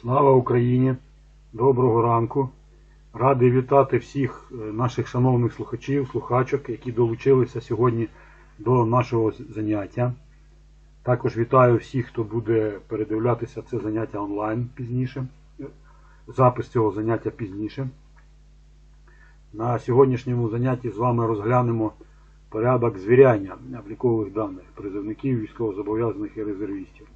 Слава Україні! Доброго ранку! Радий вітати всіх е, наших шановних слухачів, слухачок, які долучилися сьогодні до нашого заняття. Також вітаю всіх, хто буде передивлятися це заняття онлайн пізніше. е, Запис цього заняття пізніше. На сьогоднішньому занятті з вами розглянемо порядок звіряння облікових даних призовників, військовозобов'язаних і резервістів.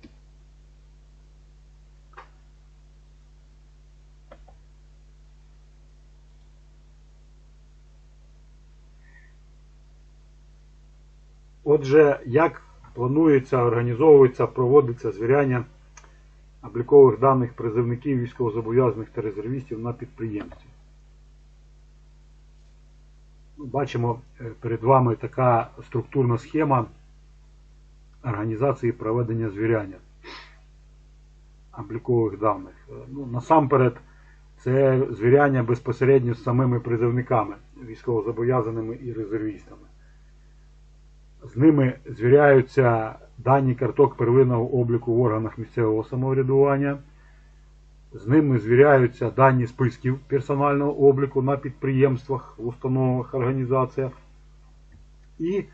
Отже, як планується, організовується, проводиться звіряння облікових даних призовників військовозобов'язаних та резервістів на підприємстві. Бачимо е, перед вами така структурна схема організації проведення звіряння облікових даних. Е, Ну, насамперед, це звіряння безпосередньо з самими призовниками, військовозобов'язаними і резервістами. З ними звіряються дані карток первинного обліку в органах місцевого самоврядування. З ними звіряються дані списків персонального обліку на підприємствах, установах, організаціях. І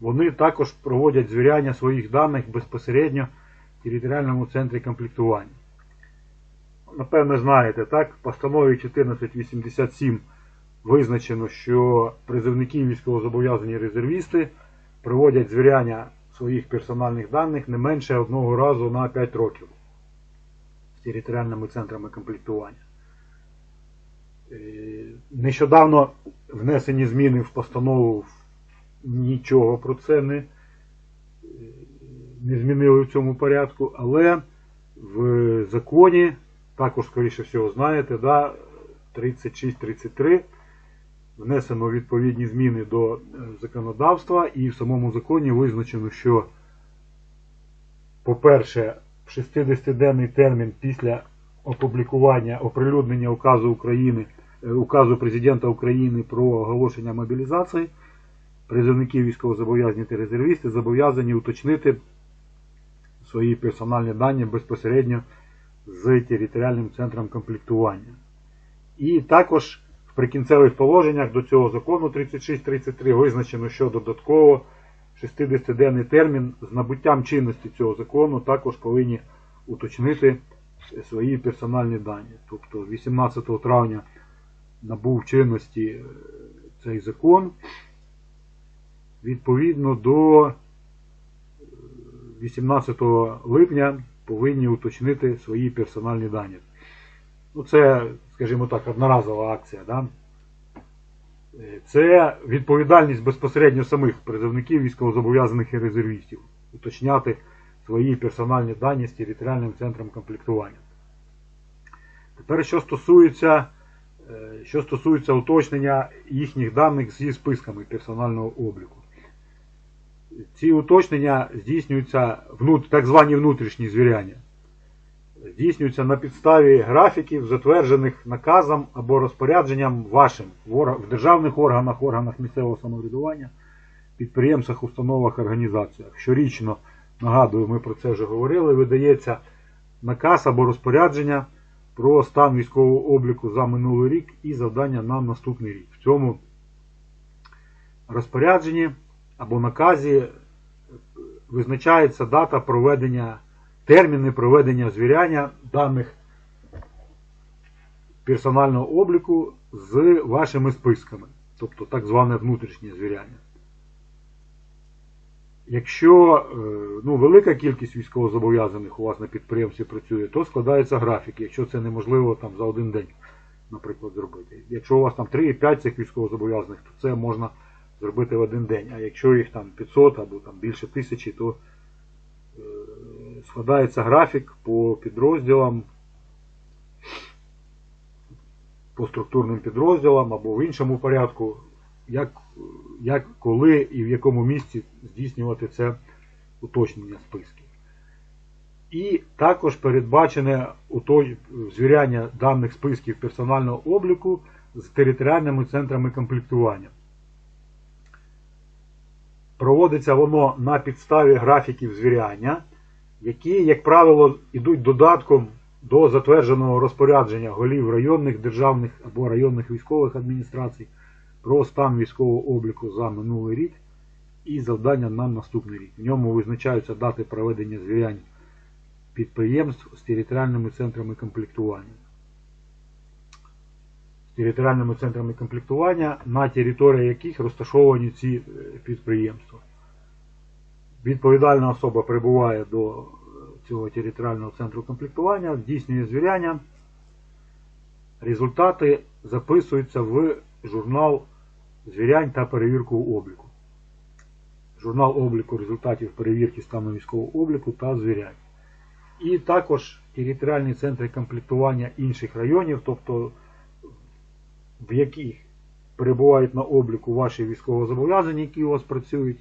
вони також проводять звіряння своїх даних безпосередньо в територіальному центрі комплектування. Напевне, знаєте, так, в постанові 1487 визначено, що призовники військовозобов'язані резервісти проводять звіряння своїх персональних даних не менше одного разу на 5 років з територіальними центрами комплектування. Е, Нещодавно внесені зміни в постанову нічого про це не, не змінили в цьому порядку, але в законі, також, скоріше всього, знаєте, да, 36-33 внесено відповідні зміни до е, законодавства, і в самому законі визначено, що, по-перше, 60-денний термін після опублікування оприлюднення указу України, е, указу президента України про оголошення мобілізації, призовників військовозобов'язані та резервісти зобов'язані уточнити свої персональні дані безпосередньо з територіальним центром комплектування. І також прикінцевих положеннях до цього закону 36-33 визначено, що додатково 60-денний термін з набуттям чинності цього закону також повинні уточнити свої персональні дані. Тобто 18 травня набув чинності е, цей закон. Відповідно до е, 18 липня повинні уточнити свої персональні дані. Ну, це, скажімо так, одноразова акція. Да? Е, Це відповідальність безпосередньо самих призовників військовозобов'язаних і резервістів. Уточняти свої персональні дані з територіальним центром комплектування. Тепер, що стосується, е, що стосується уточнення їхніх даних зі списками персонального обліку. Ці уточнення здійснюються так звані внутрішні звіряння здійснюються на підставі графіків, затверджених наказом або розпорядженням вашим в державних органах, органах місцевого самоврядування, підприємствах, установах, організаціях. Щорічно, нагадую, ми про це вже говорили, видається наказ або розпорядження про стан військового обліку за минулий рік і завдання на наступний рік. В цьому розпорядженні або наказі визначається дата проведення терміни проведення звіряння даних персонального обліку з вашими списками, тобто так зване внутрішнє звіряння. Якщо е, ну, велика кількість військовозобов'язаних у вас на підприємстві працює, то складається графік, якщо це неможливо там, за один день, наприклад, зробити. Якщо у вас там 3-5 цих військовозобов'язаних, то це можна зробити в один день. А якщо їх там 500 або там більше тисячі, то е, складається графік по підрозділам, по структурним підрозділам або в іншому порядку, як, як коли і в якому місці здійснювати це уточнення списків. І також передбачене звіряння даних списків персонального обліку з територіальними центрами комплектування. Проводиться воно на підставі графіків звіряння, які, як правило, йдуть додатком до затвердженого розпорядження голів районних державних або районних військових адміністрацій про стан військового обліку за минулий рік і завдання на наступний рік. В ньому визначаються дати проведення звірянь підприємств з територіальними центрами комплектування. З територіальними центрами комплектування, на території яких розташовані ці е, підприємства. Відповідальна особа прибуває до е, цього територіального центру комплектування, здійснює звіряння. Результати записуються в журнал звірянь та перевірку обліку. Журнал обліку результатів перевірки стану військового обліку та звірянь. І також територіальні центри комплектування інших районів, тобто в яких перебувають на обліку ваші військовозобов'язані, які у вас працюють,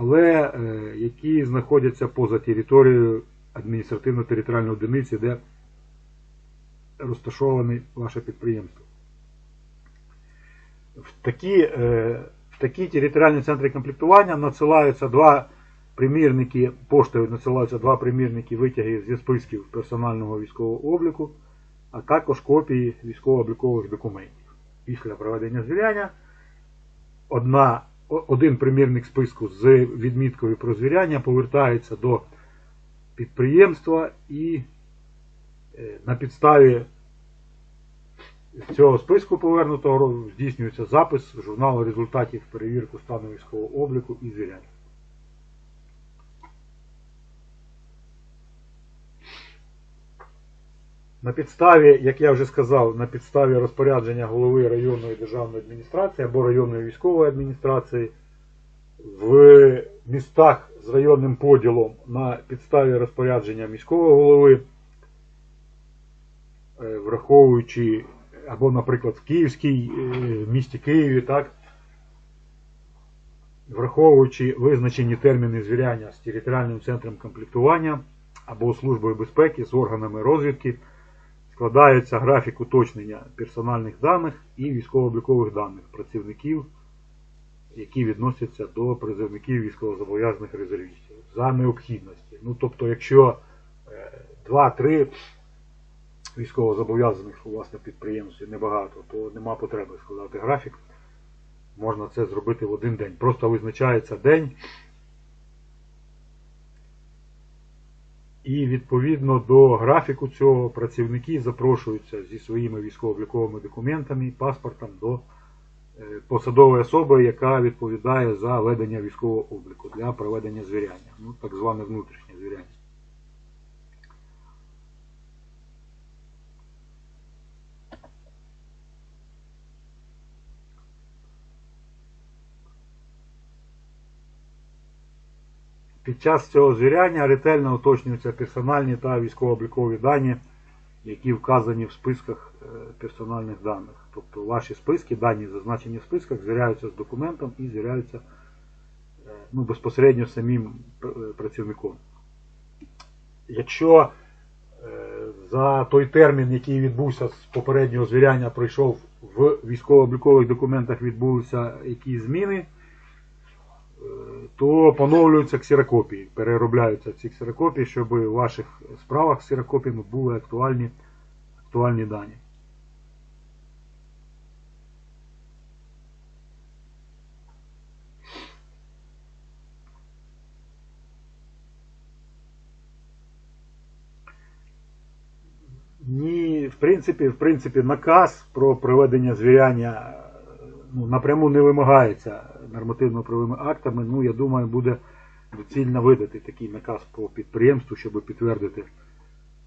але е, які знаходяться поза територією адміністративно-територіальної одиниці, де розташоване ваше підприємство. В такі, е, в такі територіальні центри комплектування надсилаються два примірники, поштою надсилаються два примірники витягів зі списків персонального військового обліку, а також копії військово-облікових документів. Після проведення звіряння одна, один примірник списку з відміткою про звіряння повертається до підприємства і е, на підставі цього списку повернутого здійснюється запис журналу результатів перевірки стану військового обліку і звіряння. На підставі, як я вже сказав, на підставі розпорядження голови районної державної адміністрації або районної військової адміністрації в містах з районним поділом на підставі розпорядження міського голови, е, враховуючи, або, наприклад, в Київській е, в місті Києві, так, враховуючи визначені терміни звіряння з територіальним центром комплектування або Службою безпеки з органами розвідки, складається графік уточнення персональних даних і військово-облікових даних працівників, які відносяться до призовників військовозобов'язаних резервістів за необхідності. Ну, тобто, якщо 2-3 військовозобов'язаних у вас на підприємстві небагато, то нема потреби складати графік. Можна це зробити в один день. Просто визначається день. І відповідно до графіку цього працівники запрошуються зі своїми військово-обліковими документами, паспортом до е, посадової особи, яка відповідає за ведення військового обліку для проведення звіряння. Ну, так зване внутрішнє звіряння. Під час цього звіряння ретельно уточнюються персональні та військово-облікові дані, які вказані в списках е, персональних даних. Тобто ваші списки, дані зазначені в списках, звіряються з документом і звіряються е, ну, безпосередньо самим е, працівником. Якщо за той термін, який відбувся з попереднього звіряння, пройшов в військово-облікових документах відбулися якісь зміни, то поновлюються ксерокопії, переробляються ці ксерокопії, щоб в ваших справах з ксерокопіями були актуальні, актуальні дані. Ні, в принципі, в принципі, наказ про проведення звіряння ну, напряму не вимагається нормативно-правовими актами. Ну, я думаю, буде доцільно видати такий наказ по підприємству, щоб підтвердити,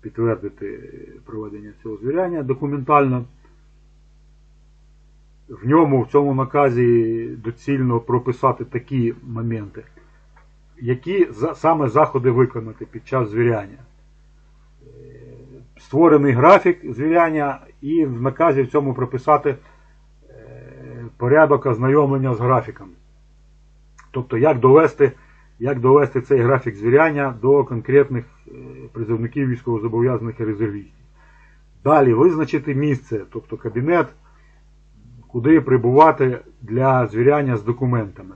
підтвердити проведення цього звіряння документально. В ньому, в цьому наказі доцільно прописати такі моменти, які саме заходи виконати під час звіряння. Е, Створений графік звіряння і в наказі в цьому прописати порядок ознайомлення з графіком. Тобто, як довести, як довести цей графік звіряння до конкретних е, призовників військовозобов'язаних і резервістів. Далі визначити місце, тобто кабінет, куди прибувати для звіряння з документами.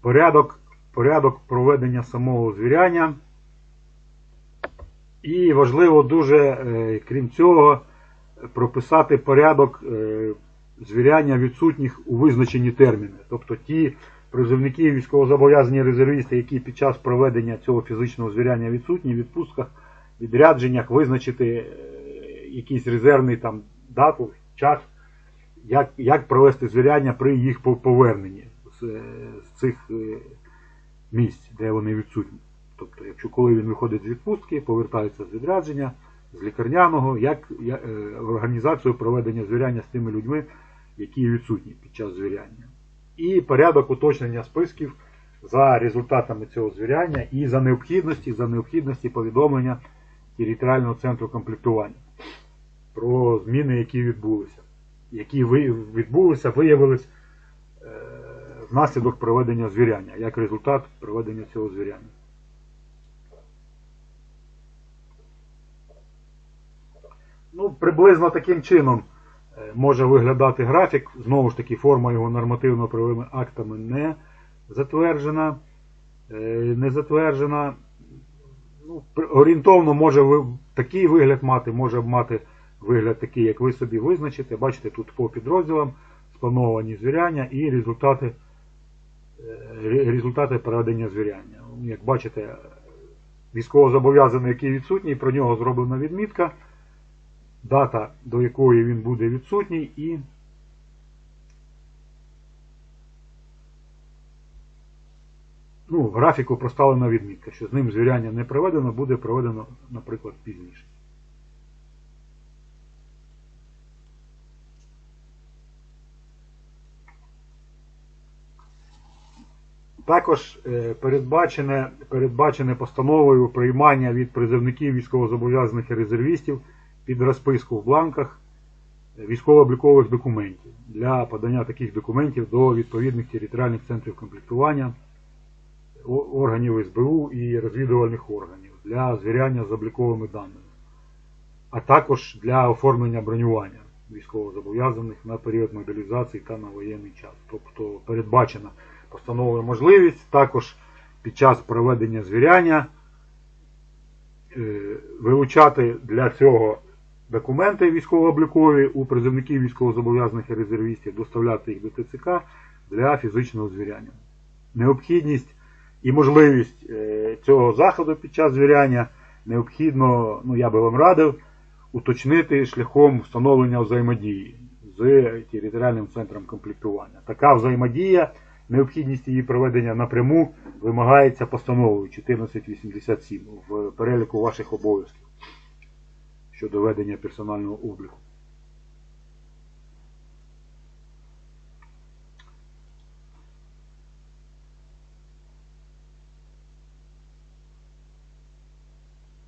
Порядок, порядок проведення самого звіряння. І важливо дуже, е, крім цього, прописати порядок е, звіряння відсутніх у визначені терміни. Тобто ті призовники військовозобов'язані резервісти, які під час проведення цього фізичного звіряння відсутні, в відпустках, відрядженнях визначити е, якийсь резервний там дату, час, як, як провести звіряння при їх поверненні з, е, з цих місць, де вони відсутні. Тобто, якщо коли він виходить з відпустки, повертається з відрядження, з лікарняного, як е, організацію проведення звіряння з тими людьми, які відсутні під час звіряння. І порядок уточнення списків за результатами цього звіряння і за необхідності, за необхідності повідомлення територіального центру комплектування про зміни, які відбулися, які відбулися, виявились е, внаслідок проведення звіряння, як результат проведення цього звіряння. Ну, приблизно таким чином е, може виглядати графік. Знову ж таки, форма його нормативно-правовими актами не затверджена. Е, Не затверджена. Ну, орієнтовно може такий вигляд мати, може мати вигляд такий, як ви собі визначите. Бачите, тут по підрозділам сплановані звіряння і результати, е, результати проведення звіряння. Як бачите, військовозобов'язаний, який відсутній, про нього зроблена відмітка дата, до якої він буде відсутній, і ну, в графіку проставлена відмітка, що з ним звіряння не проведено, буде проведено, наприклад, пізніше. Також е, передбачене, передбачене постановою приймання від призовників військовозобов'язаних і резервістів під розписку в бланках військово-облікових документів для подання таких документів до відповідних територіальних центрів комплектування органів СБУ і розвідувальних органів для звіряння з обліковими даними, а також для оформлення бронювання військовозобов'язаних на період мобілізації та на воєнний час. Тобто передбачена постановою можливість також під час проведення звіряння е, вилучати для цього документи військово-облікові у призовників військовозобов'язаних і резервістів, доставляти їх до ТЦК для фізичного звіряння. Необхідність і можливість е, цього заходу під час звіряння необхідно, ну я би вам радив, уточнити шляхом встановлення взаємодії з територіальним центром комплектування. Така взаємодія, необхідність її проведення напряму вимагається постановою 1487 в переліку ваших обов'язків щодо ведення персонального обліку.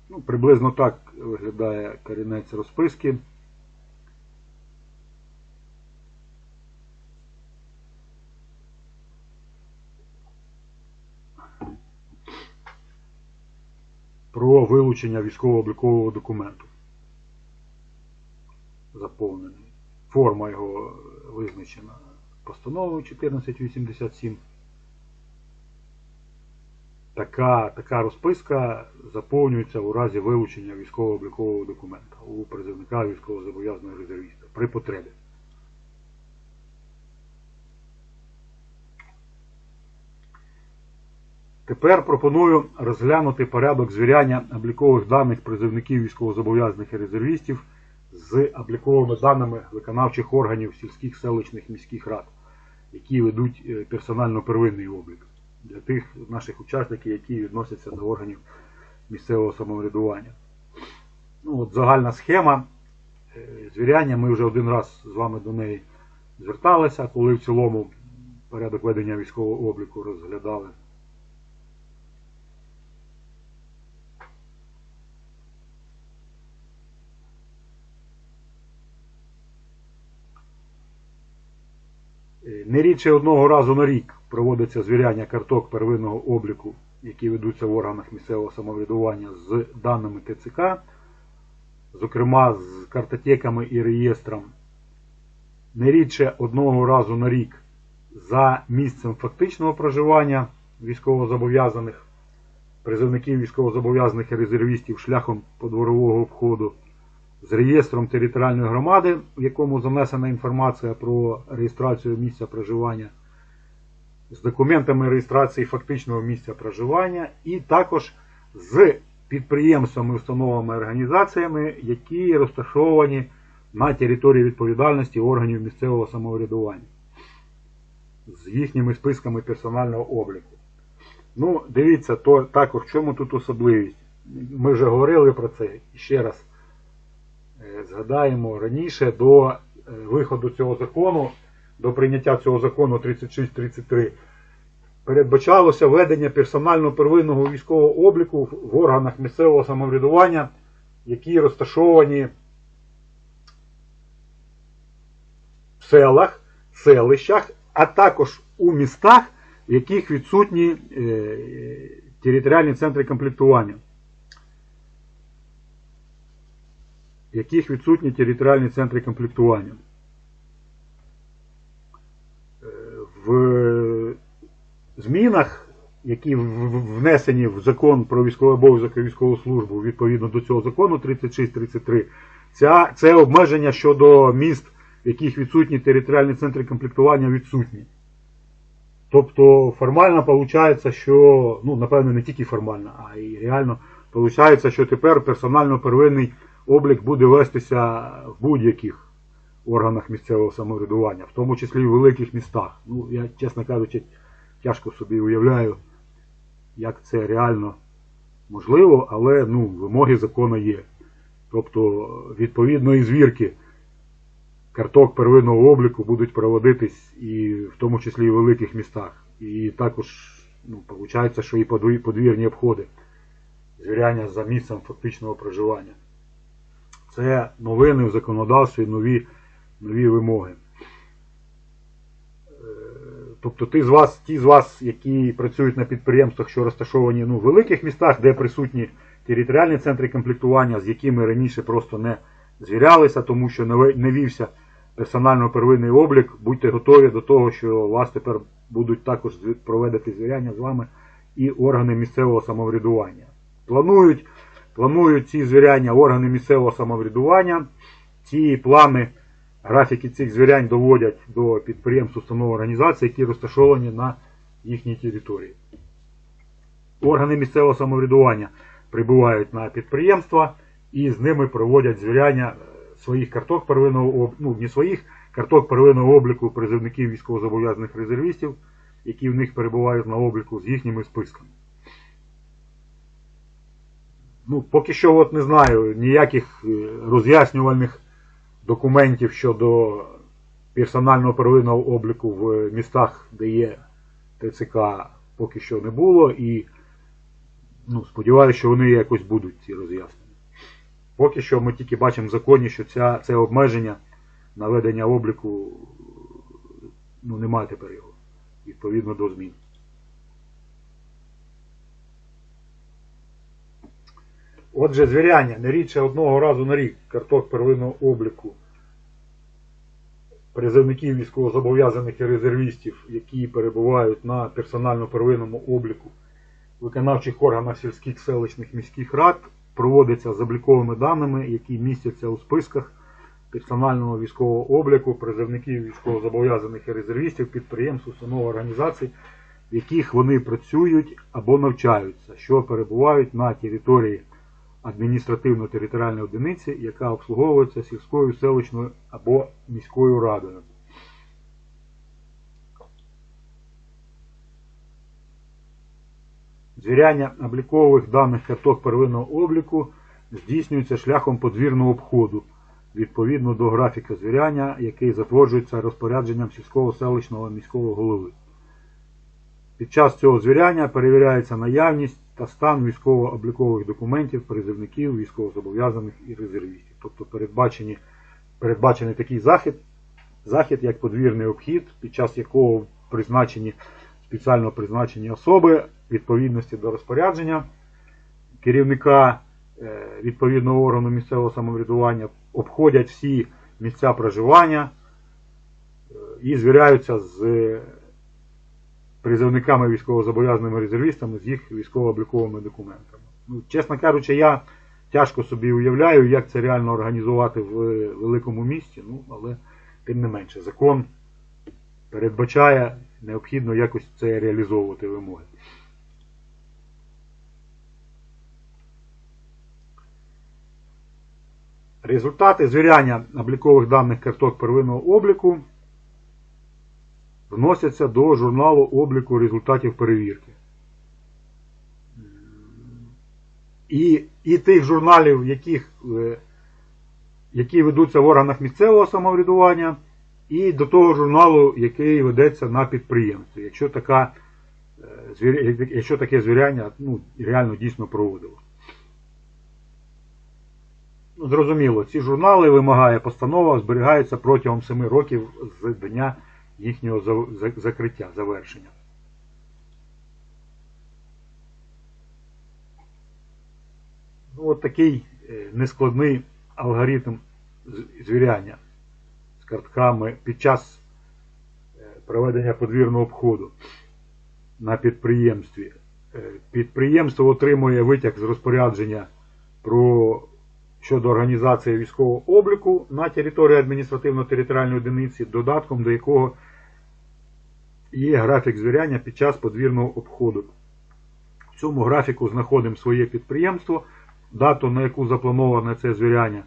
Ну, приблизно так виглядає корінець розписки. Про вилучення військово-облікового документу. Заповнений. Форма його визначена постановою 1487. Така, така розписка заповнюється у разі вилучення військово-облікового документа у призовника військовозобов'язаного резервіста при потребі. Тепер пропоную розглянути порядок звіряння облікових даних призовників військовозобов'язаних і резервістів з обліковими даними виконавчих органів сільських, селищних, міських рад, які ведуть е, персонально-первинний облік для тих наших учасників, які відносяться до органів місцевого самоврядування. Ну, от загальна схема е, звіряння. Ми вже один раз з вами до неї зверталися, коли в цілому порядок ведення військового обліку розглядали. Не рідше одного разу на рік проводиться звіряння карток первинного обліку, які ведуться в органах місцевого самоврядування з даними ТЦК, зокрема з картотеками і реєстром. Не рідше одного разу на рік за місцем фактичного проживання військовозобов'язаних призовників військовозобов'язаних і резервістів шляхом подворового обходу, з реєстром територіальної громади, в якому занесена інформація про реєстрацію місця проживання, з документами реєстрації фактичного місця проживання, і також з підприємствами, установами, організаціями, які розташовані на території відповідальності органів місцевого самоврядування з їхніми списками персонального обліку. Ну, дивіться, то також в чому тут особливість. Ми вже говорили про це ще раз згадаємо раніше до е, виходу цього закону, до прийняття цього закону 3633, передбачалося введення персонально первинного військового обліку в- в органах місцевого самоврядування, які розташовані в селах, селищах, а також у містах, в яких відсутні е, територіальні центри комплектування. Яких відсутні територіальні центри комплектування. Е, В змінах, які внесені в закон про військовий обов'язок і військову службу відповідно до цього закону 3633, ця, це обмеження щодо міст, в яких відсутні територіальні центри комплектування відсутні. Тобто формально виходить, що, ну, напевно, не тільки формально, а й реально виходить, що тепер персонально первинний облік буде вестися в будь-яких органах місцевого самоврядування, в тому числі і в великих містах. Ну, я, чесно кажучи, тяжко собі уявляю, як це реально можливо, але ну, вимоги закону є. Тобто, відповідної звірки карток первинного обліку будуть проводитись і в тому числі і в великих містах. І також ну, виходить, що і подвірні обходи звіряння за місцем фактичного проживання. Це новини в законодавстві, нові, нові вимоги. Е, Тобто ті з вас, ті з вас, які працюють на підприємствах, що розташовані ну, в великих містах, де присутні територіальні центри комплектування, з якими раніше просто не звірялися, тому що не вівся персонально первинний облік, будьте готові до того, що вас тепер будуть також проведити звіряння з вами і органи місцевого самоврядування. Планують, планують ці звіряння органи місцевого самоврядування. Ці плани, графіки цих звірянь доводять до підприємств, установ організацій, які розташовані на їхній території. Органи місцевого самоврядування прибувають на підприємства і з ними проводять звіряння е, своїх карток первинного ну, не своїх карток первинного обліку призовників військовозобов'язаних резервістів, які в них перебувають на обліку з їхніми списками. Ну, поки що от не знаю ніяких е, роз'яснювальних документів щодо персонального первинного обліку в містах, де є ТЦК, поки що не було. І ну, сподіваюся, що вони якось будуть ці роз'яснення. Поки що ми тільки бачимо в законі, що ця, це обмеження на ведення обліку ну, немає тепер його, відповідно до змін. Отже, звіряння не рідше одного разу на рік карток первинного обліку призовників військовозобов'язаних і резервістів, які перебувають на персонально первинному обліку. Виконавчих органах сільських селищних міських рад, проводиться з обліковими даними, які містяться у списках персонального військового обліку призовників військовозобов'язаних і резервістів, підприємств, установ організацій, в яких вони працюють або навчаються, що перебувають на території адміністративно-територіальної одиниці, яка обслуговується сільською, селищною або міською радою. Звіряння облікових даних карток первинного обліку здійснюється шляхом подвірного обходу відповідно до графіка звіряння, який затверджується розпорядженням сільського селищного міського голови. Під час цього звіряння перевіряється наявність та стан військово-облікових документів призовників, військовозобов'язаних і резервістів. Тобто передбачені, передбачений такий захід, захід, як подвірний обхід, під час якого призначені спеціально призначені особи відповідності до розпорядження керівника е, відповідного органу місцевого самоврядування обходять всі місця проживання е, і звіряються з призовниками військовозобов'язаними резервістами з їх військово-обліковими документами. Ну, чесно кажучи, я тяжко собі уявляю, як це реально організувати в великому місті, ну, але тим не менше, закон передбачає необхідно якось це реалізовувати вимоги. Результати звіряння облікових даних карток первинного обліку вносяться до журналу обліку результатів перевірки. І, і тих журналів, яких, е, які ведуться в органах місцевого самоврядування, і до того журналу, який ведеться на підприємстві, якщо, така, е, якщо таке звіряння ну, реально дійсно проводилось. Ну, Зрозуміло, ці журнали вимагає постанова, зберігаються протягом 7 років з дня їхнього за- за- закриття, завершення. Ну, от такий е, нескладний алгоритм звіряння з картками під час е, проведення подвірного обходу на підприємстві. Е, Підприємство отримує витяг з розпорядження про щодо організації військового обліку на території адміністративно-територіальної одиниці, додатком до якого є графік звіряння під час подвірного обходу. В цьому графіку знаходимо своє підприємство, дату, на яку заплановане це звіряння.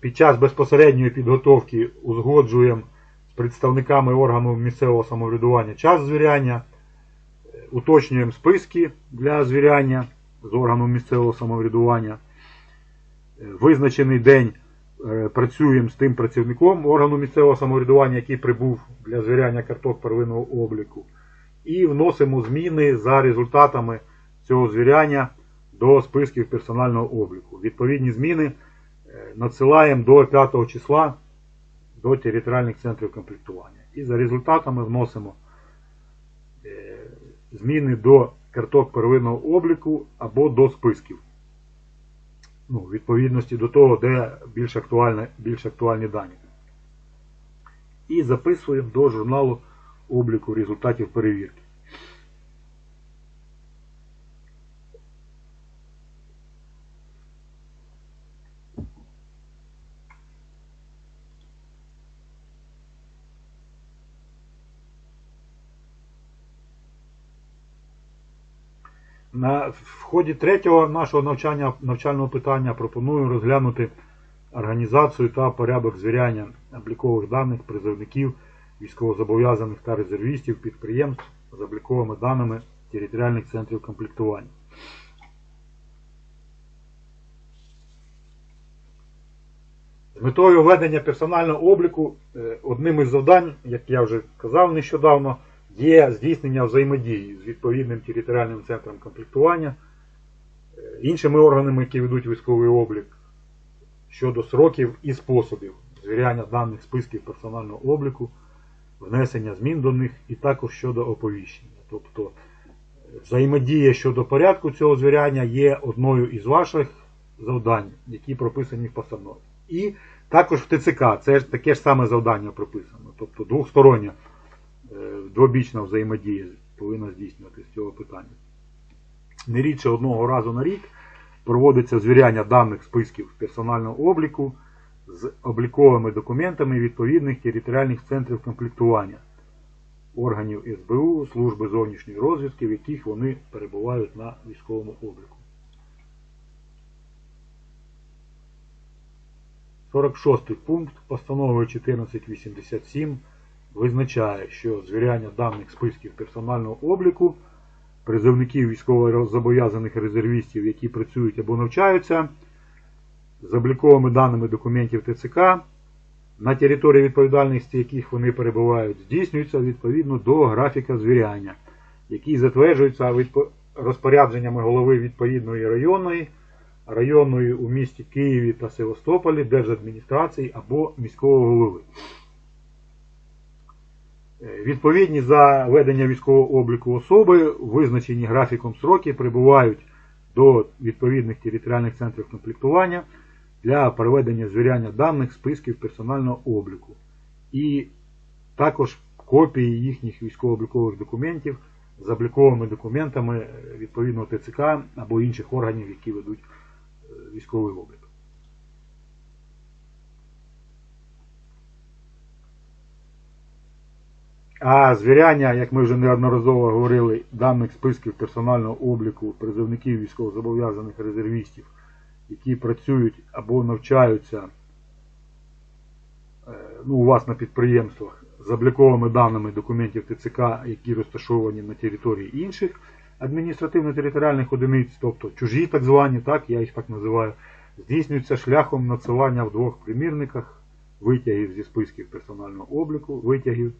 Під час безпосередньої підготовки узгоджуємо з представниками органу місцевого самоврядування час звіряння, уточнюємо списки для звіряння з органу місцевого самоврядування. Визначений день працюємо з тим працівником органу місцевого самоврядування, який прибув для звіряння карток первинного обліку. І вносимо зміни за результатами цього звіряння до списків персонального обліку. Відповідні зміни е, надсилаємо до 5 числа до територіальних центрів комплектування. І за результатами вносимо е, зміни до карток первинного обліку або до списків. Ну, відповідності до того, де більш, актуальне, більш актуальні дані. І записуємо до журналу обліку результатів перевірки. На, ході третього нашого навчання, навчального питання пропоную розглянути організацію та порядок звіряння облікових даних призовників, військовозобов'язаних та резервістів підприємств з обліковими даними територіальних центрів комплектування. З метою ведення персонального обліку е, одним із завдань, як я вже казав нещодавно, є здійснення взаємодії з відповідним територіальним центром комплектування, іншими органами, які ведуть військовий облік, щодо сроків і способів звіряння даних списків персонального обліку, внесення змін до них і також щодо оповіщення. Тобто е, взаємодія щодо порядку цього звіряння є одною із ваших завдань, які прописані в постанові. І також в ТЦК це таке ж саме завдання прописано. Тобто двохстороння е, двобічна взаємодія повинна здійснюватися з цього питання. Не рідше одного разу на рік проводиться звіряння даних списків персонального обліку з обліковими документами відповідних територіальних центрів комплектування органів СБУ, служби зовнішньої розвідки, в яких вони перебувають на військовому обліку. 46 пункт постанови 1487 визначає, що звіряння даних списків персонального обліку призовників військовозобов'язаних резервістів, які працюють або навчаються, з обліковими даними документів ТЦК, на території відповідальності яких вони перебувають, здійснюється відповідно до графіка звіряння, який затверджується розпорядженнями голови відповідної районної, районної у місті Києві та Севастополі, держадміністрації або міського голови. Відповідні за ведення військового обліку особи, визначені графіком сроки, прибувають до відповідних територіальних центрів комплектування для проведення звіряння даних списків персонального обліку. І також копії їхніх військово-облікових документів з обліковими документами е, відповідно ТЦК або інших органів, які ведуть е, військовий облік. А звіряння, як ми вже неодноразово говорили, даних списків персонального обліку призовників військовозобов'язаних резервістів, які працюють або навчаються е, ну, у вас на підприємствах з обліковими даними документів ТЦК, які розташовані на території інших адміністративно-територіальних одиниць, тобто чужі так звані, так, я їх так називаю, здійснюється шляхом надсилання в двох примірниках витягів зі списків персонального обліку, витягів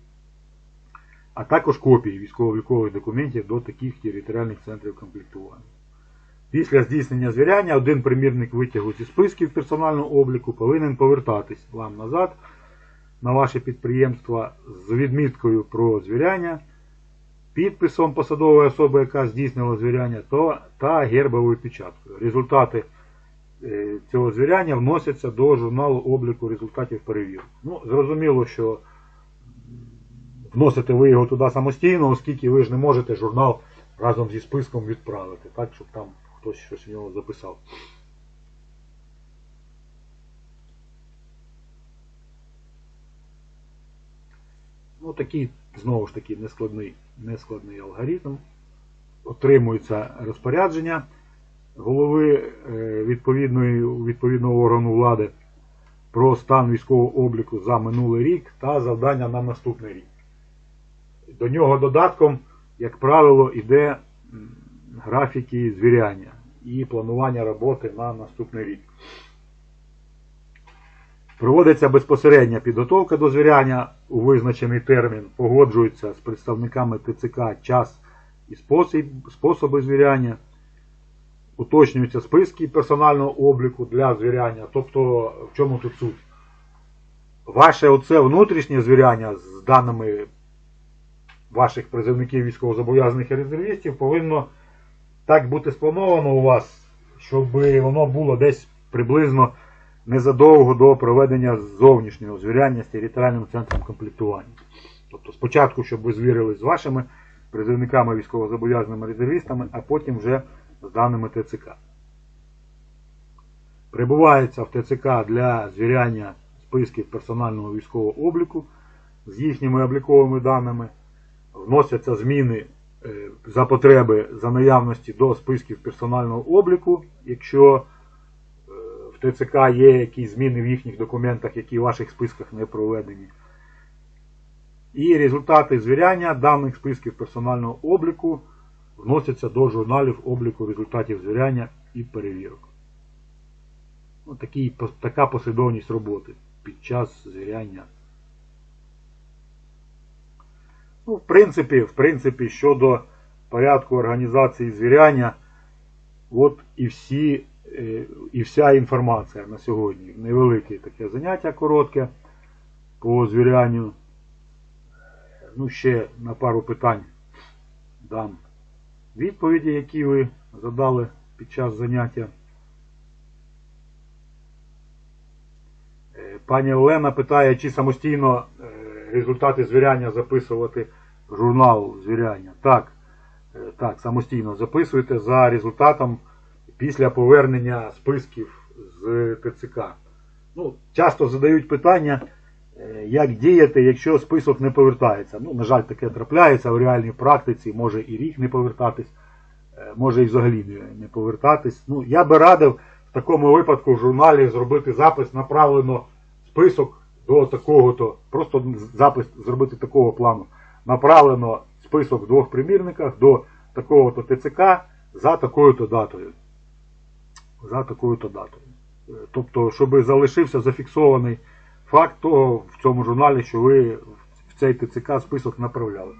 а також копії військово-облікових документів до таких територіальних центрів комплектування. Після здійснення звіряння один примірник витягу зі списків персонального обліку повинен повертатись вам назад на ваше підприємство з відміткою про звіряння, підписом посадової особи, яка здійснила звіряння, та гербовою печаткою. Результати е, цього звіряння вносяться до журналу обліку результатів перевірки. Ну, зрозуміло, що вносите ви його туди самостійно, оскільки ви ж не можете журнал разом зі списком відправити, так, щоб там хтось щось в нього записав. Ну, такий, знову ж таки, нескладний, нескладний алгоритм. Отримується розпорядження голови е, відповідної, відповідного органу влади про стан військового обліку за минулий рік та завдання на наступний рік. До нього додатком, як правило, йде графіки звіряння і планування роботи на наступний рік. Проводиться безпосередня підготовка до звіряння у визначений термін, погоджується з представниками ТЦК час і способи звіряння, уточнюються списки персонального обліку для звіряння. Тобто, в чому тут суть? Ваше оце внутрішнє звіряння з даними ваших призовників військовозобов'язаних і резервістів повинно так бути сплановано у вас, щоб воно було десь приблизно незадовго до проведення зовнішнього звіряння з територіальним центром комплектування. Тобто спочатку, щоб ви звірились з вашими призовниками військовозобов'язаними резервістами, а потім вже з даними ТЦК. Прибувається в ТЦК для звіряння списків персонального військового обліку з їхніми обліковими даними вносяться зміни е, за потреби за наявності до списків персонального обліку. Якщо е, в ТЦК є якісь зміни в їхніх документах, які в ваших списках не проведені. І результати звіряння даних списків персонального обліку вносяться до журналів обліку результатів звіряння і перевірок. Ну, така послідовність роботи під час звіряння. Ну, в принципі, в принципі, щодо порядку організації звіряння, от і всі, е, і вся інформація на сьогодні. Невелике таке заняття коротке по звірянню. Ну, ще на пару питань дам відповіді, які ви задали під час заняття. Е, Пані Олена питає, чи самостійно е, результати звіряння записувати в журнал звіряння. Так, е, так, самостійно записуйте за результатом після повернення списків з ТЦК. Ну, Часто задають питання, е, як діяти, якщо список не повертається. Ну, На жаль, таке трапляється в реальній практиці, може і рік не повертатись, е, може і взагалі не повертатись. Ну, Я би радив в такому випадку в журналі зробити запис направлено список до такого-то, просто запис зробити такого плану. Направлено список в двох примірниках до такого-то ТЦК за такою-то датою. За такою-то датою. Е, Тобто, щоб залишився зафіксований факт того в цьому журналі, що ви в цей ТЦК список направляли.